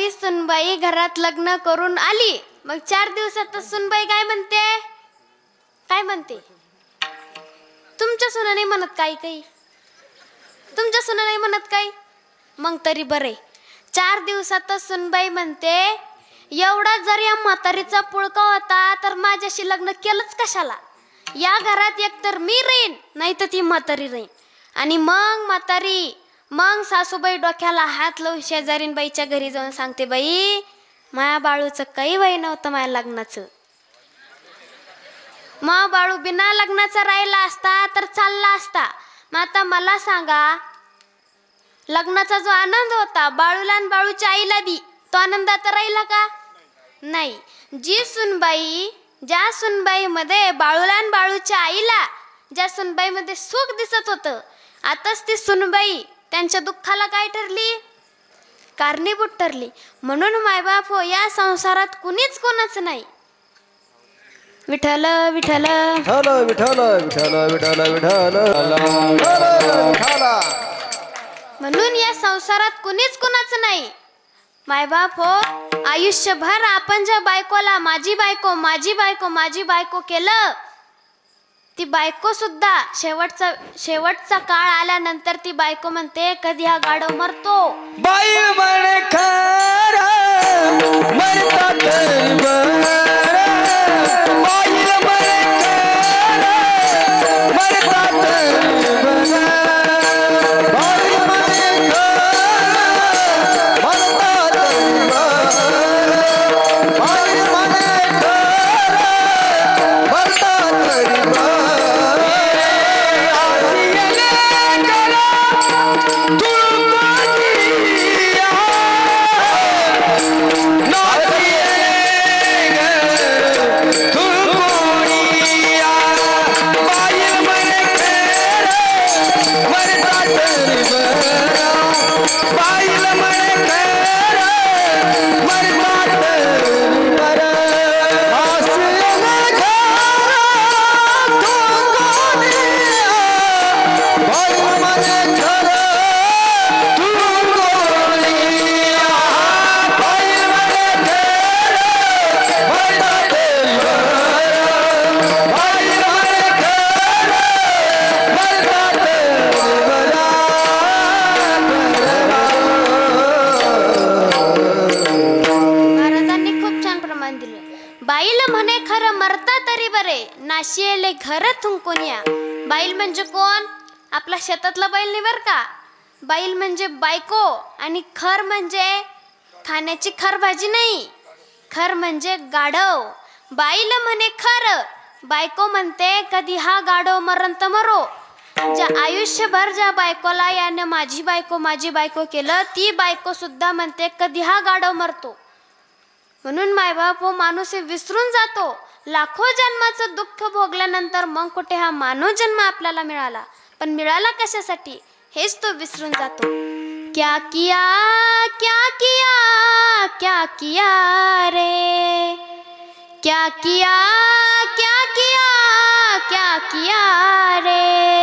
नवी सुनबाई घरात लग्न करून आली. मग चार दिवसातच सुनबाई काय म्हणते? काय म्हणते? तुमच्या सुना नाही म्हणत काही काही. तुमच्या सुना नाही म्हणत काही. मग तरी बरे. चार दिवसातच सुनबाई म्हणते एवढा जर या म्हातारीचा पुळका होता तर माझ्याशी लग्न केलंच कशाला? या घरात एकतर मी राहीन नाही तर ती म्हातारी राहीन. आणि मग म्हातारी मग सासूबाई डोक्याला हात लावून शेजारीन बाईच्या घरी जाऊन सांगते बाई माया बाळूचं काही वय नव्हतं माझ्या लग्नाचं. मग बाळू बिना लग्नाचा राहिला असता तर चालला असता. मग आता मला सांगा लग्नाचा जो आनंद होता बाळूला आणि बाळूच्या आईला बी तो आनंद आता राहिला का? नाही. जी सुनबाई ज्या सुनबाईमध्ये बाळूला आणि बाळूच्या आईला ज्या सुनबाईमध्ये सुख दिसत होतं आताच ती सुनबाई त्यांच्या दुःखाला काय ठरली? कारणीभूत ठरली. म्हणून मायबाप हो या संसारात कुणीच कोणाच नाही. विठल विठल विठल विठल विठल विठल विठल म्हणून या संसारात कुणीच कुणाच नाही. मायबाप हो आयुष्यभर आपण ज्या बायकोला माझी बायको माझी बायको माझी बायको केलं ती बायको सुद्धा शेवटचा शेवटचा काळ आल्यानंतर ती बायको म्हणते कधी हा गाडव मरतो? बाई म्हणे खर मरतात नाशियले थुंकून या. बाईल म्हणजे कोण? आपला शेतातला बैल नाही बरं का? बाईल म्हणजे बायको आणि खर म्हणजे खाण्याची खर भाजी नाही. खर म्हणजे गाढव. बाईल म्हणे खर. बायको म्हणते कधी हा गाढव मरण तर मरो. ज्या आयुष्यभर ज्या बायकोला याने माझी बायको माझी बायको केलं ती बायको सुद्धा म्हणते कधी हा गाढव मरतो. म्हणून मायबाप हो माणूस हे विसरून जातो. लाखो जन्माचं दुःख भोगल्यानंतर मग कुठे हा मानव जन्म आपल्याला मिळाला? पण मिळाला कशासाठी? हेच तो विसरून जातो. क्या किया क्या किया क्या किया रे? क्या किया क्या किया क्या किया रे?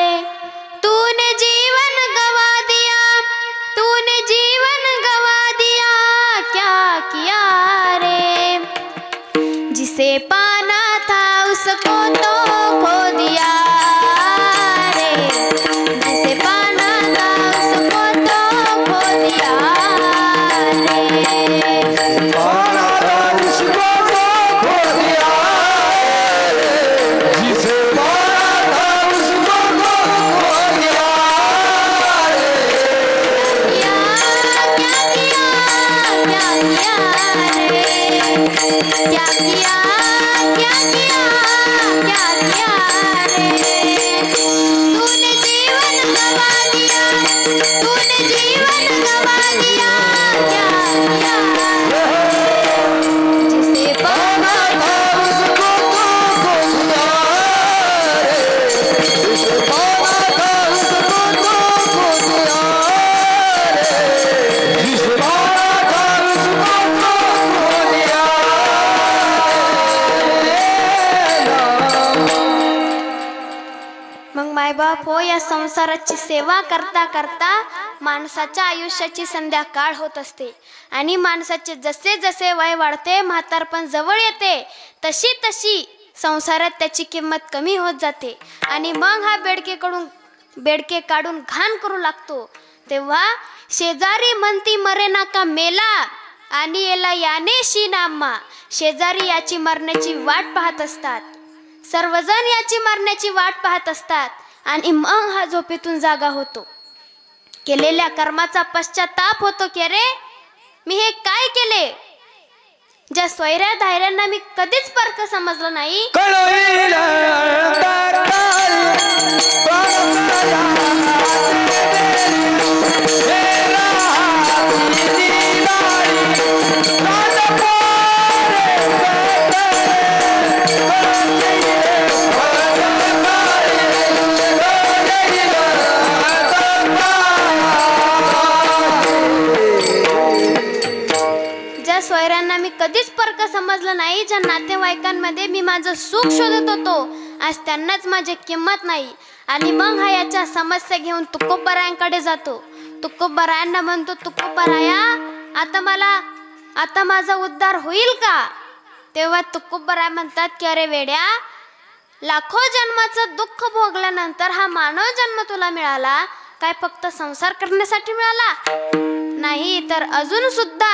संसाराची सेवा करता करता माणसाच्या आयुष्याची संध्याकाळ होत असते. आणि माणसाचे जसे जसे वय वाढते म्हातारपण जवळ येते तशी तशी संसारात त्याची किंमत कमी होत जाते. आणि मग हा बेडकेकडून बेडके काढून घाण करू लागतो. तेव्हा शेजारी म्हणती मरे नाका मेला आणि याला याने शिनाम्मा शेजारी याची मरण्याची वाट पाहत असतात. सर्वजण याची मरण्याची वाट पाहत असतात. आणि मग हा झोपेतून जागा होतो. केलेल्या कर्माचा पश्चाताप होतो की अरे मी हे काय केले? ज्या स्वैऱ्या धायऱ्यांना मी कधीच परक समजलं नाही. समजलं नाही ज्या नातेवाईकांमध्ये मी माझं सुख शोधत होतो आज त्यांनाच माझी किंमत नाही. आणि मग हा याच्या समस्या घेऊन तुकोबरायांकडे जातो. तुकोबरायांना म्हणतो तुकोबराया आता मला आता माझा उद्धार होईल का? तेव्हा तुकोबराय म्हणतात की अरे वेड्या लाखो जन्माचं दुःख भोगल्यानंतर हा मानव जन्म तुला मिळाला. काय फक्त संसार करण्यासाठी मिळाला? नाही तर अजून सुद्धा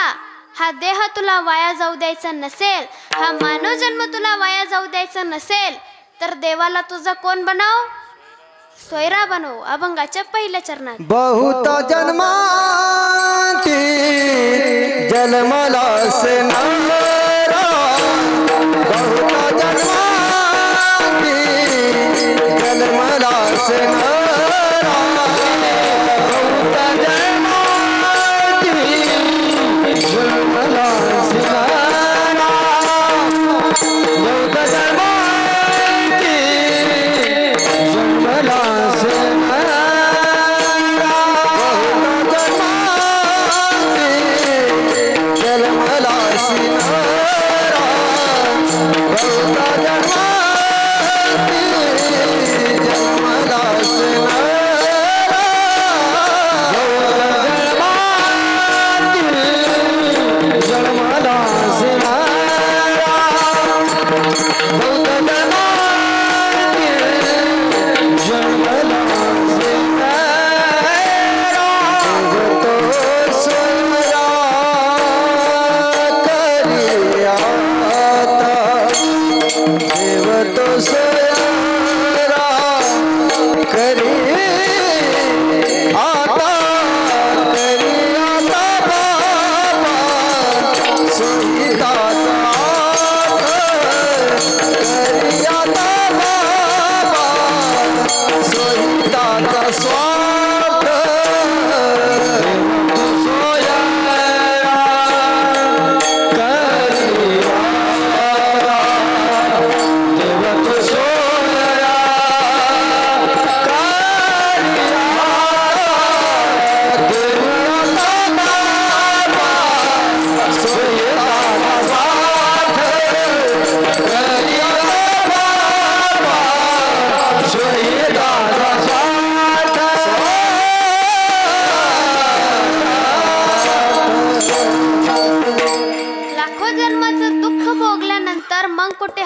हा देह तुला वाया जाऊ द्यायचा नसेल हा मानव जन्म तुला वाया जाऊ द्यायचा नसेल तर देवाला तुझा कोण बनव? सोयरा बनव अभंगाच्या पहिल्या चरणात. बहुत जन्मा जन्मला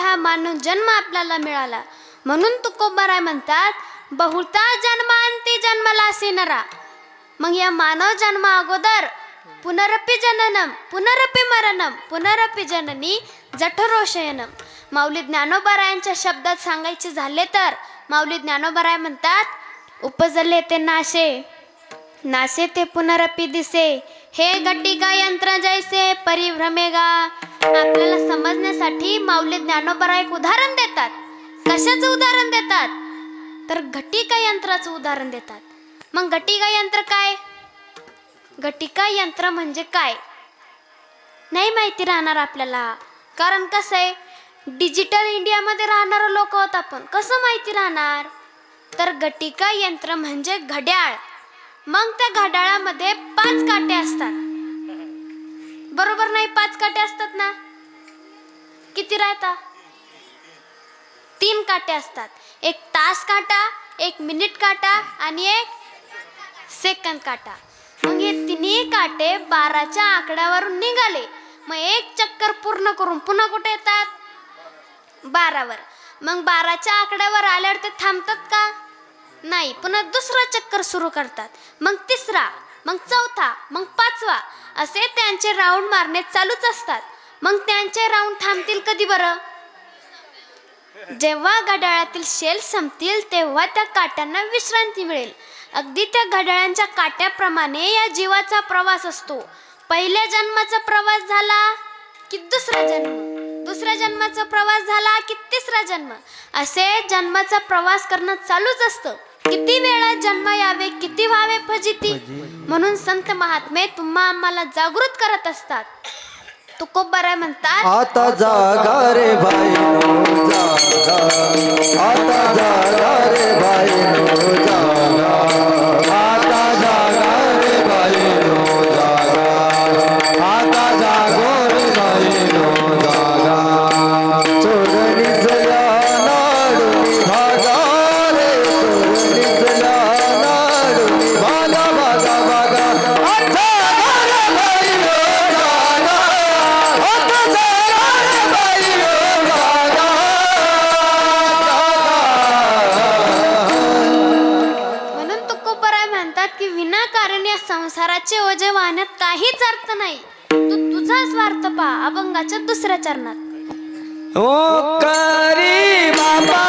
हा मानव जन्म आपल्याला मिळाला. म्हणून तुकोबाराय म्हणतात बहुता जन्मांती जन्मला सिनरा मग या मानव जन्मा अगोदर पुनरपी जननम पुनरपी मरणम पुनरपी जननी जठरोशयनम. माऊली ज्ञानोबारायांच्या शब्दात सांगायचे झाले तर माऊली ज्ञानोबाराय म्हणतात उपजले ते नाशे नाशे ते पुनरपी दिसे. हे गटिका यंत्र जैसे परिभ्रमेगा आपल्याला समजण्यासाठी माऊली ज्ञानोबरा एक उदाहरण देतात. कशाचं उदाहरण देतात? तर घटिका यंत्राचं उदाहरण देतात. मग घटिका यंत्र काय? घटिका यंत्र म्हणजे काय? नाही माहिती राहणार आपल्याला. कारण कसं आहे? डिजिटल इंडियामध्ये राहणारं लोक आहोत आपण. कसं माहिती राहणार? तर घटिका यंत्र म्हणजे घड्याळ. मग त्या घड्याळामध्ये पाच काटे असतात. बरोबर नाही पाच काटे असतात ना? किती राहता? तीन काटे असतात. एक तास काटा एक मिनिट काटा आणि एक सेकंद काटा. मग हे तिन्ही काटे बाराच्या आकड्यावरून निघाले. मग एक चक्कर पूर्ण करून पुन्हा कुठे येतात? बारावर. मग बाराच्या आकड्यावर आल्यावर ते थांबतात का? नाही पुन्हा दुसरा चक्कर सुरू करतात. मग तिसरा मग चौथा मग पाचवा. असे त्यांचे राऊंड मारणे चालूच असतात. मग त्यांचे राऊंड थांबतील कधी बरं? जेव्हा घड्याळातील शेल संपतील तेव्हा त्या काट्यांना विश्रांती मिळेल. अगदी त्या घड्याळांच्या काट्याप्रमाणे या जीवाचा प्रवास असतो. पहिल्या जन्माचा प्रवास झाला की दुसरा जन्म? दुसऱ्या जन्माचा प्रवास झाला की तिसरा जन्म? असे जन्माचा प्रवास करणं चालूच असतं. किती वेळा जन्म यावे किती व्हावे फजिती? म्हणून संत महात्मे तुम्हा आम्हाला जागृत करत असतात. तुकोबराय म्हणतात आता जागा रे बाई जागा. आता जागा रे बाई जागा. काहीच अर्थ नाही. तू तुझा स्वार्थ पा अभंगाच्या दुसऱ्या चरणात. ओ करी बाबा